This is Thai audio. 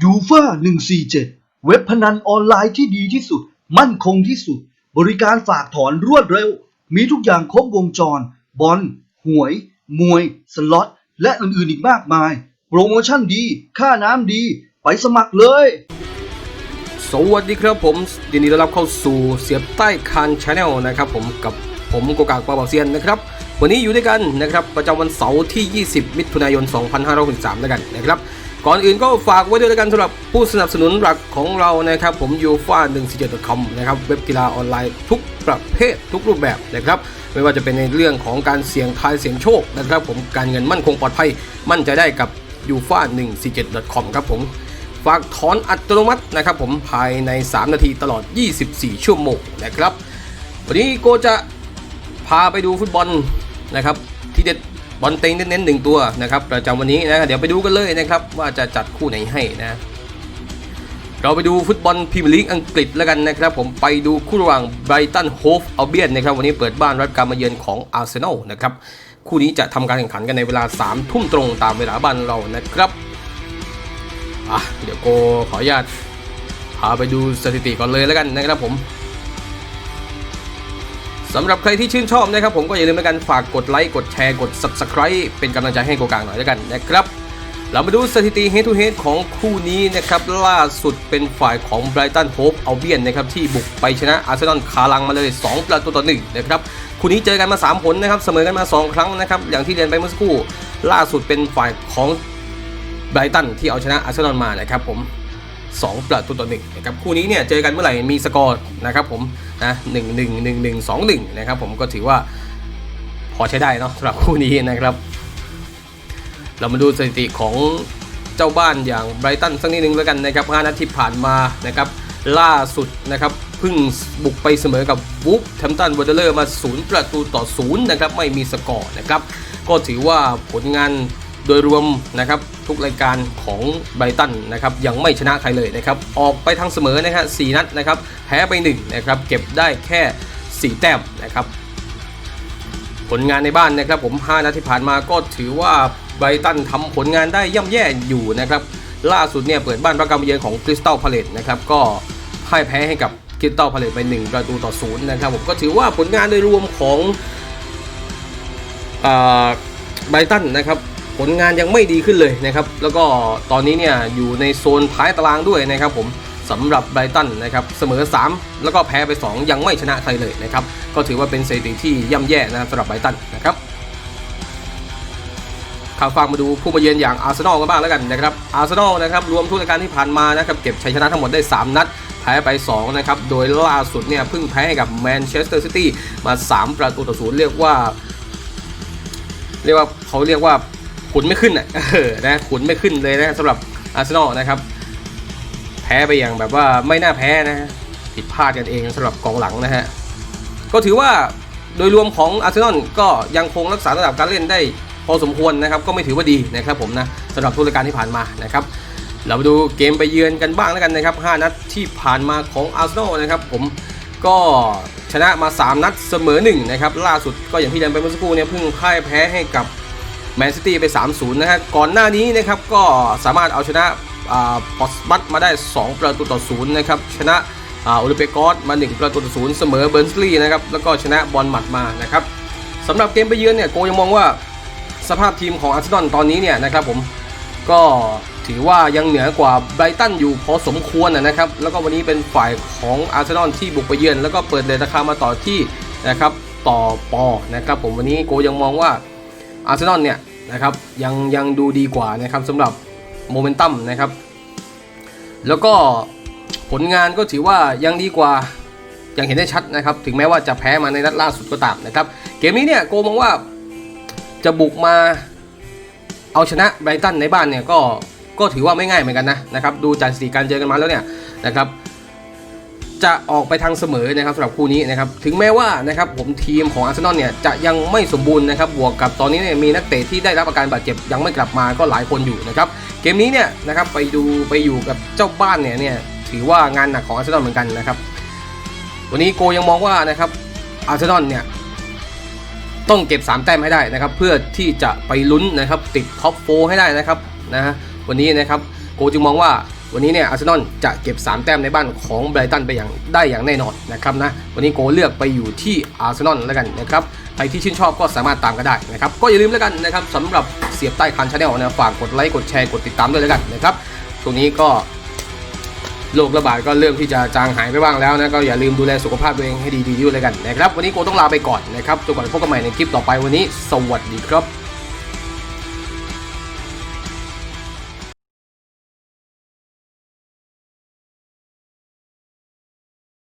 ยูฟา147 เว็บพนันออนไลน์ที่ดีที่สุด มั่นคงที่สุด บริการฝากถอนรวดเร็ว มีทุกอย่างครบวงจร บอล หวย มวย สล็อต และอื่นๆอีกมากมาย โปรโมชั่นดี ค่าน้ำดี ไปสมัครเลย สวัสดีครับผมยินดีต้อนรับเข้าสู่เสียบใต้คานชาแนลนะครับผมกับผมโกกากปาเบาเซียนนะครับ วันนี้อยู่ด้วยกันนะครับ ประจำวันเสาร์ที่ 20 มิถุนายน 2563แล้วกันนะครับ ก่อนอื่นก็ฝากไว้ด้วยกันสำหรับผู้สนับสนุนหลักของเรานะครับผม u f a 1 4 7 com นะครับเว็บกีฬาออนไลน์ทุกประเภททุกรูปแบบนะครับไม่ว่าจะเป็นในเรื่องของการเสี่ยงทายเสี่ยงโชคนะครับผมการเงินมั่นคงปลอดภัย มั่นใจได้กับ u f a 1 4 7 com ครับผมฝากถอนอัตโนมัตินะครับผมภายใน 3 นาทีตลอด 24 ชั่วโมงนะครับ วันนี้โกจะพาไปดูฟุตบอลนะครับที่เด็ด บอลเต็งเน้นๆหนึ่งตัวนะครับประจำวันนี้นะเดี๋ยวไปดูกันเลยนะครับว่าจะจัดคู่ไหนให้นะเราไปดูฟุตบอลพรีเมียร์ลีกอังกฤษแล้วกันนะครับผมไปดูคู่ระหว่างไบรตันโฮฟอัลเบียนนะครับวันนี้เปิดบ้านรับการมาเยือนของอาร์เซนอลนะครับคู่นี้จะทำการแข่งขันกันในเวลา3ทุ่มตรงตามเวลาบ้านเรานะครับอะเดี๋ยวโกขออนุญาตพาไปดูสถิติก่อนเลยแล้วกันนะครับผม สำหรับใครที่ชื่นชอบนะครับผมก็อย่าลืมในการฝากกดไลค์กดแชร์กด Subscribe เป็นกำลังใจให้โกกางหน่อยแล้วกันนะครับเรามาดูสถิติ Head to Head ของคู่นี้นะครับล่าสุดเป็นฝ่ายของ Brighton Hove Albion นะครับที่บุกไปชนะอาร์เซนอลคาลังมาเลย 2 ประตูต่อ1นะครับคู่นี้เจอกันมา 3 ผลนะครับเสมอกันมา 2 ครั้งนะครับอย่างที่เรียนไปเมื่อสักครู่ ล่าสุดเป็นฝ่ายของไบรตันที่เอาชนะอาร์เซนอลมานะครับผม 2 ประตูต่อหนึ่งนะครับคู่นี้เนี่ยเจอกันเมื่อไหร่มีสกอร์นะครับผมนะหนึ่งหนึ่งหนึ่งหนึ่งสองหนึ่งนะครับผมก็ถือว่าพอใช้ได้เนาะสำหรับคู่นี้นะครับ เรามาดูสถิติของเจ้าบ้านอย่างไบรตันสักนิดนึงแล้วกันนะครับ5นัดที่ผ่านมานะครับล่าสุดนะครับเพิ่งบุกไปเสมอกับวูฟแทมตันวอเตอร์มา 0 ประตูต่อ 0 นะครับ ไม่มีสกอร์นะครับ ก็ถือว่าผลงาน โดยรวมนะครับทุกรายการของไบตันนะครับยังไม่ชนะใครเลยนะครับออกไปทางเสมอนะฮะ4นัดนะครับแพ้ไป1นะครับเก็บได้แค่ 4 แต้มนะครับผลงานในบ้านนะครับผม 5 นัดที่ผ่านมาก็ถือว่าไบตันทำผลงานได้ย่ำแย่อยู่นะครับล่าสุดเนี่ยเปิดบ้านปรับการมาเยือนของคริสตัลพาเลตนะครับก็พ่ายแพ้ให้กับคริสตัลพาเลตไป 1 ประตูต่อศูนย์นะครับผมก็ถือว่าผลงานโดยรวมของไบตันนะครับ ผลงานยังไม่ดีขึ้นเลยนะครับ แล้วก็ตอนนี้เนี่ยอยู่ในโซนท้ายตารางด้วยนะครับผมสำหรับไบรตันนะครับเสมอ 3 แล้วก็แพ้ไป 2 ยังไม่ชนะใครเลยนะครับก็ถือว่าเป็นสถิติที่ย่ำแย่นะสำหรับไบรตันนะครับข่าวฟังมาดูผู้มาเยือนอย่างอาร์เซนอลกันบ้างแล้วกันนะครับอาร์เซนอลนะครับรวมทุกรายการที่ผ่านมานะครับเก็บชัยชนะทั้งหมดได้ 3 นัดแพ้ไป 2 นะครับ โดยล่าสุดเนี่ยเพิ่งแพ้ให้กับแมนเชสเตอร์ซิตี้มา 3 ประตูต่อศูนย์เรียกว่า เรียกว่าเขาเรียกว่า ขุนไม่ขึ้นอะเออนะขุนไม่ขึ้นเลยนะสำหรับอาร์เซนอลนะครับ แพ้ไปอย่างแบบว่าไม่น่าแพ้นะผิดพลาดกันเองสำหรับกองหลังนะฮะก็ถือว่าโดยรวมของอาร์เซนอลก็ยังคงรักษาระดับการเล่นได้พอสมควรนะครับ ก็ไม่ถือว่าดีนะครับผมนะสำหรับทุกรายการที่ผ่านมานะครับเรามาดูเกมไปเยือนกันบ้างแล้วกันนะครับ 5 นัดที่ผ่านมาของอาร์เซนอลนะครับผมก็ชนะมา 3 นัดเสมอ1นะครับล่าสุดก็อย่างที่เรียนไปเมื่อสักครู่เนี่ยเพิ่งพ่ายแพ้ให้กับ แมนซิตี้ไป 3-0 นะฮะก่อนหน้านี้นะครับก็สามารถเอาชนะพอสบัตมาได้ 2 ประตูต่อ0นะครับชนะโอลิเปกอสมา 1 ประตูต่อ0เสมอเบิร์นสลีย์นะครับแล้วก็ชนะบอลหมัดมานะครับสำหรับเกมไปเยือนเนี่ยโกยังมองว่าสภาพทีมของอาร์เซนอลตอนนี้เนี่ยนะครับผมก็ถือว่ายังเหนือกว่าไบรตันอยู่พอสมควรนะครับแล้วก็วันนี้เป็นฝ่ายของอาร์เซนอลที่บุกไปเยือน แล้วก็เปิดเดราคามาต่อที่นะครับต่อปอนะครับผมวันนี้โกยังมองว่า อาร์เซนอลเนี่ยนะครับยังยังดูดีกว่านะครับสำหรับโมเมนตัมนะครับ แล้วก็ผลงานก็ถือว่ายังดีกว่ายังเห็นได้ชัดนะครับ ถึงแม้ว่าจะแพ้มาในนัดล่าสุดก็ตามนะครับ เกมนี้เนี่ยโกมองว่าจะบุกมาเอาชนะไบรตันในบ้านเนี่ยก็ก็ถือว่าไม่ง่ายเหมือนกันนะนะครับ ดูจากสถิติการเจอกันมาแล้วเนี่ยนะครับ จะออกไปทางเสมอนะครับสำหรับคู่นี้นะครับถึงแม้ว่านะครับผมทีมของอาร์เซนอลเนี่ยจะยังไม่สมบูรณ์นะครับบวกกับตอนนี้เนี่ยมีนักเตะที่ได้รับอาการบาดเจ็บยังไม่กลับมาก็หลายคนอยู่นะครับเกมนี้เนี่ยนะครับไปดูไปอยู่กับเจ้าบ้านเนี่ยเนี่ยถือว่างานหนักของอาร์เซนอลเหมือนกันนะครับวันนี้โกยังมองว่านะครับอาร์เซนอลเนี่ยต้องเก็บ 3 แต้มให้ได้นะครับเพื่อที่จะไปลุ้นนะครับติดท็อปโฟให้ได้นะครับนะฮะวันนี้นะครับโกจึงมองว่า วันนี้เนี่ยอาร์เซนอลจะเก็บ 3 แต้มในบ้านของไบรตันไปอย่างได้อย่างแน่นอนนะครับนะวันนี้โกเลือกไปอยู่ที่อาร์เซนอลแล้วกันนะครับใครที่ชื่นชอบก็สามารถตามกันได้นะครับก็อย่าลืมแล้วกันนะครับสำหรับเสียบใต้คันชาแนลนะฝากกดไลค์กดแชร์กดติดตามด้วยแล้วกันนะครับช่วงนี้ก็โรคระบาดก็เริ่มที่จะจางหายไปบ้างแล้วนะก็อย่าลืมดูแลสุขภาพตัวเองให้ดีๆด้วยแล้วกันนะครับวันนี้โกต้องลาไปก่อนนะครับจนกว่าจะพบกันใหม่ในคลิปต่อไปวันนี้ สวัสดีครับ